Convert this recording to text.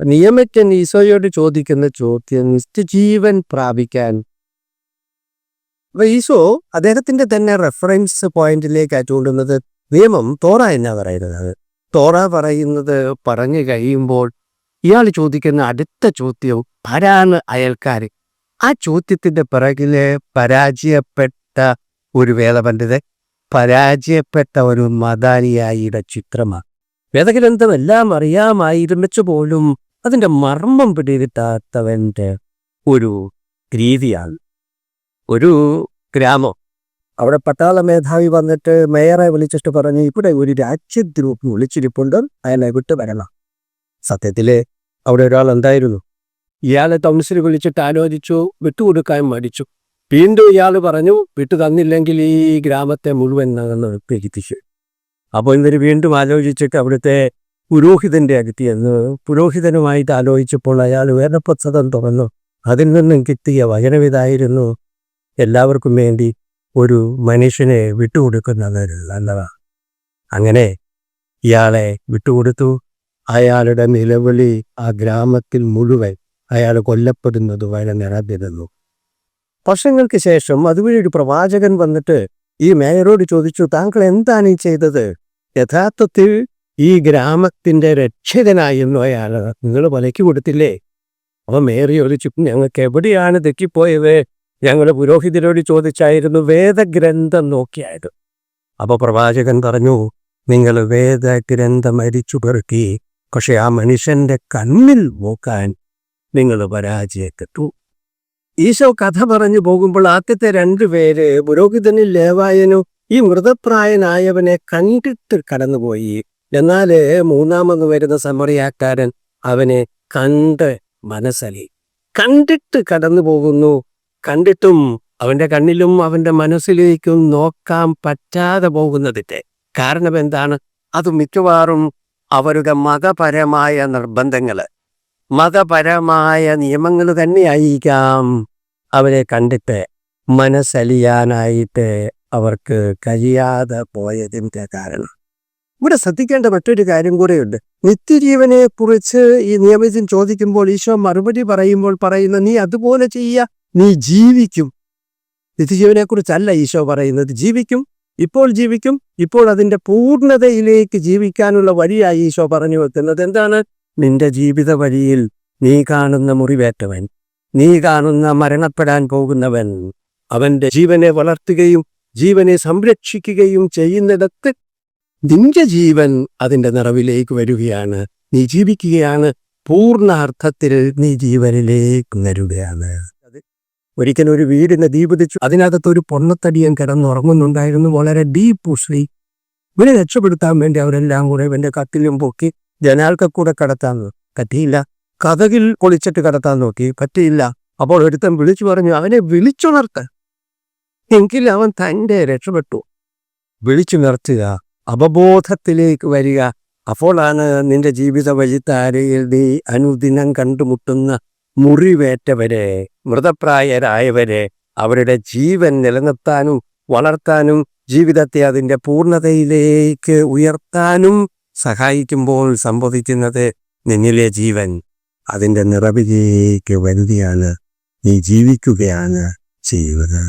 നിയമജ്ഞൻ ഈശോയോട് ചോദിക്കുന്ന ചോദ്യം നിത്യജീവൻ പ്രാപിക്കാൻ. അപ്പൊ ഈശോ അദ്ദേഹത്തിന്റെ തന്നെ റെഫറൻസ് പോയിന്റിലേക്ക് ചൂണ്ടുന്നത് നിയമം തോറ എന്നാ പറയുന്നത്. തോറ പറയുന്നത് പറഞ്ഞു കഴിയുമ്പോൾ ഇയാൾ ചോദിക്കുന്ന അടുത്ത ചോദ്യവും ആരാണ് അയൽക്കാർ. ആ ചോദ്യത്തിന്റെ പിറകിൽ പരാജയപ്പെട്ട ഒരു വേദപണ്ഡിതൻ പരാജയപ്പെട്ട ഒരു മതാനിയായിയുടെ ചിത്രമാണ് വേദഗ്രന്ഥം എല്ലാം അറിയാമായിരുന്നിച്ചു പോലും അതിന്റെ മർമ്മം പിടിയിരുത്താത്തവന്റെ ഒരു രീതിയാണ്. ഒരു ഗ്രാമം. അവിടെ പട്ടാള മേധാവി വന്നിട്ട് മേയറെ വിളിച്ചിട്ട് പറഞ്ഞു ഇവിടെ ഒരു രാജ്യദ്രോഹി വിളിച്ചിരിപ്പുണ്ട് അയാളെ വിട്ട് വരണം. സത്യത്തിൽ അവിടെ ഒരാൾ എന്തായിരുന്നു? ഇയാളെ തൗൺസിൽ വിളിച്ചിട്ട് ആലോചിച്ചു വിട്ടുകൊടുക്കാൻ മടിച്ചു. വീണ്ടും ഇയാൾ പറഞ്ഞു വിട്ടു തന്നില്ലെങ്കിൽ ഈ ഗ്രാമത്തെ മുഴുവൻ നകന്ന് പെരുത്തിച്ചു അപ്പോൾ ഇവർ വീണ്ടും ആലോചിച്ചിട്ട് അവിടുത്തെ പുരോഹിതന്റെ അടുത്ത് ചെന്ന് പുരോഹിതനുമായിട്ട് ആലോചിച്ചപ്പോൾ അയാൾ വേദപുസ്തകം തുറന്നു. അതിൽ നിന്നും കിട്ടിയ വചനവിതായിരുന്നു എല്ലാവർക്കും വേണ്ടി ഒരു മനുഷ്യനെ വിട്ടുകൊടുക്കുന്നത് നല്ലതാണ് അങ്ങനെ ഇയാളെ വിട്ടുകൊടുത്തു. അയാളുടെ നിലവിളി ആ ഗ്രാമത്തിൽ മുഴുവൻ അയാൾ കൊല്ലപ്പെടുന്നത് വരെ നിറഞ്ഞിരുന്നു. വർഷങ്ങൾക്ക് ശേഷം അതുവഴി ഒരു പ്രവാചകൻ വന്നിട്ട് ഈ മേയറോട് ചോദിച്ചു താങ്കൾ എന്താണ് ഈ ചെയ്തത്? യഥാർത്ഥത്തിൽ ഈ ഗ്രാമത്തിന്റെ രക്ഷിതനായിരുന്നു അയാൾ നിങ്ങൾ വലയ്ക്ക് കൊടുത്തില്ലേ? അവ മേറി ചോദിച്ചു ഞങ്ങൾക്ക് എവിടെയാണ് തെറ്റിപ്പോയത്? ഞങ്ങൾ പുരോഹിതരോട് ചോദിച്ചായിരുന്നു വേദഗ്രന്ഥം നോക്കിയായത്. അപ്പോൾ പ്രവാചകൻ പറഞ്ഞു നിങ്ങൾ വേദഗ്രന്ഥം അരിച്ചു പെറുക്കി പക്ഷെ ആ മനുഷ്യന്റെ കണ്ണിൽ നോക്കാൻ നിങ്ങൾ പരാജയപ്പെട്ടു. ഈശോ കഥ പറഞ്ഞു പോകുമ്പോൾ ആദ്യത്തെ രണ്ടുപേര് പുരോഹിതനും ലേവായനും ഈ മൃതപ്രായനായവനെ കണ്ടിട്ട് കടന്നുപോയി. എന്നാൽ മൂന്നാമത് വരുന്ന സമറിയാക്കാരൻ അവനെ കണ്ട് മനസ്സലി. കണ്ടിട്ട് കടന്നു പോകുന്നു. കണ്ടിട്ടും അവന്റെ കണ്ണിലും അവന്റെ മനസ്സിലേക്കും നോക്കാൻ പറ്റാതെ പോകുന്നതിന്റെ കാരണം എന്താണ്? അത് മിക്കവാറും അവരുടെ മതപരമായ നിർബന്ധങ്ങൾ മതപരമായ നിയമങ്ങൾ തന്നെയായിരിക്കാം അവരെ കണ്ടിട്ട് മനസ്സലിയാനായിട്ട് അവർക്ക് കഴിയാതെ പോയതിന്റെ കാരണം. ഇവിടെ ശ്രദ്ധിക്കേണ്ട മറ്റൊരു കാര്യം കൂടെയുണ്ട്. നിത്യജീവനെ കുറിച്ച് ഈ നിയമജിൻ ചോദിക്കുമ്പോൾ ഈശോ മറുപടി പറയുമ്പോൾ പറയുന്ന നീ അതുപോലെ ചെയ്യ നീ ജീവിക്കും. നിത്യജീവനെ കുറിച്ചല്ല ഈശോ പറയുന്നത്. ജീവിക്കും ഇപ്പോൾ ജീവിക്കും ഇപ്പോൾ അതിന്റെ പൂർണതയിലേക്ക് ജീവിക്കാനുള്ള വഴിയായി ഈശോ പറഞ്ഞു വെക്കുന്നത് എന്താണ്? നിന്റെ ജീവിത വഴിയിൽ നീ കാണുന്ന മുറിവേറ്റവൻ നീ കാണുന്ന മരണപ്പെടാൻ പോകുന്നവൻ അവന്റെ ജീവനെ വളർത്തുകയും ജീവനെ സംരക്ഷിക്കുകയും ചെയ്യുന്നിടത്ത് നിന്റെ ജീവൻ അതിന്റെ നിറവിലേക്ക് വരികയാണ്. നീ ജീവിക്കുകയാണ്. പൂർണ അർത്ഥത്തിൽ നീ ജീവനിലേക്ക് വരികയാണ്. ഒരിക്കലും ഒരു വീടിനെ ദീപിച്ചു. അതിനകത്ത് ഒരു പൊണ്ണത്തടിയൻ കിടന്നുറങ്ങുന്നുണ്ടായിരുന്നു. വളരെ ഡീപ്പ് ശ്രീ ഇവനെ രക്ഷപ്പെടുത്താൻ വേണ്ടി അവരെല്ലാം കൂടെ ഇവന്റെ കത്തിലും പൊക്കി ജനാൽക്ക കൂടെ കടത്താൻ പറ്റിയില്ല. കഥകിൽ പൊളിച്ചിട്ട് കടത്താൻ നോക്കി. പറ്റിയില്ല. അപ്പോൾ ഒരുത്തൻ വിളിച്ചു പറഞ്ഞു അവനെ വിളിച്ചുണർത്ത. എങ്കിൽ അവൻ തന്റെ രക്ഷപ്പെട്ടു. വിളിച്ചു നിർത്തുക അവബോധത്തിലേക്ക് വരിക. അപ്പോഴാണ് നിന്റെ ജീവിത വഴിത്താരയിൽ നീ അനുദിനം കണ്ടുമുട്ടുന്ന മുറിവേറ്റവരെ മൃതപ്രായരായവരെ അവരുടെ ജീവൻ നിലനിർത്താനും വളർത്താനും ജീവിതത്തെ അതിന്റെ പൂർണതയിലേക്ക് ഉയർത്താനും സഹായിക്കുമ്പോൾ സംഭവിക്കുന്നത് നിന്നിലെ ജീവൻ അതിന്റെ നിറവിലേക്ക് വരികയാണ്. നീ ജീവിക്കുകയാണ് ചെയ്യുന്നത്.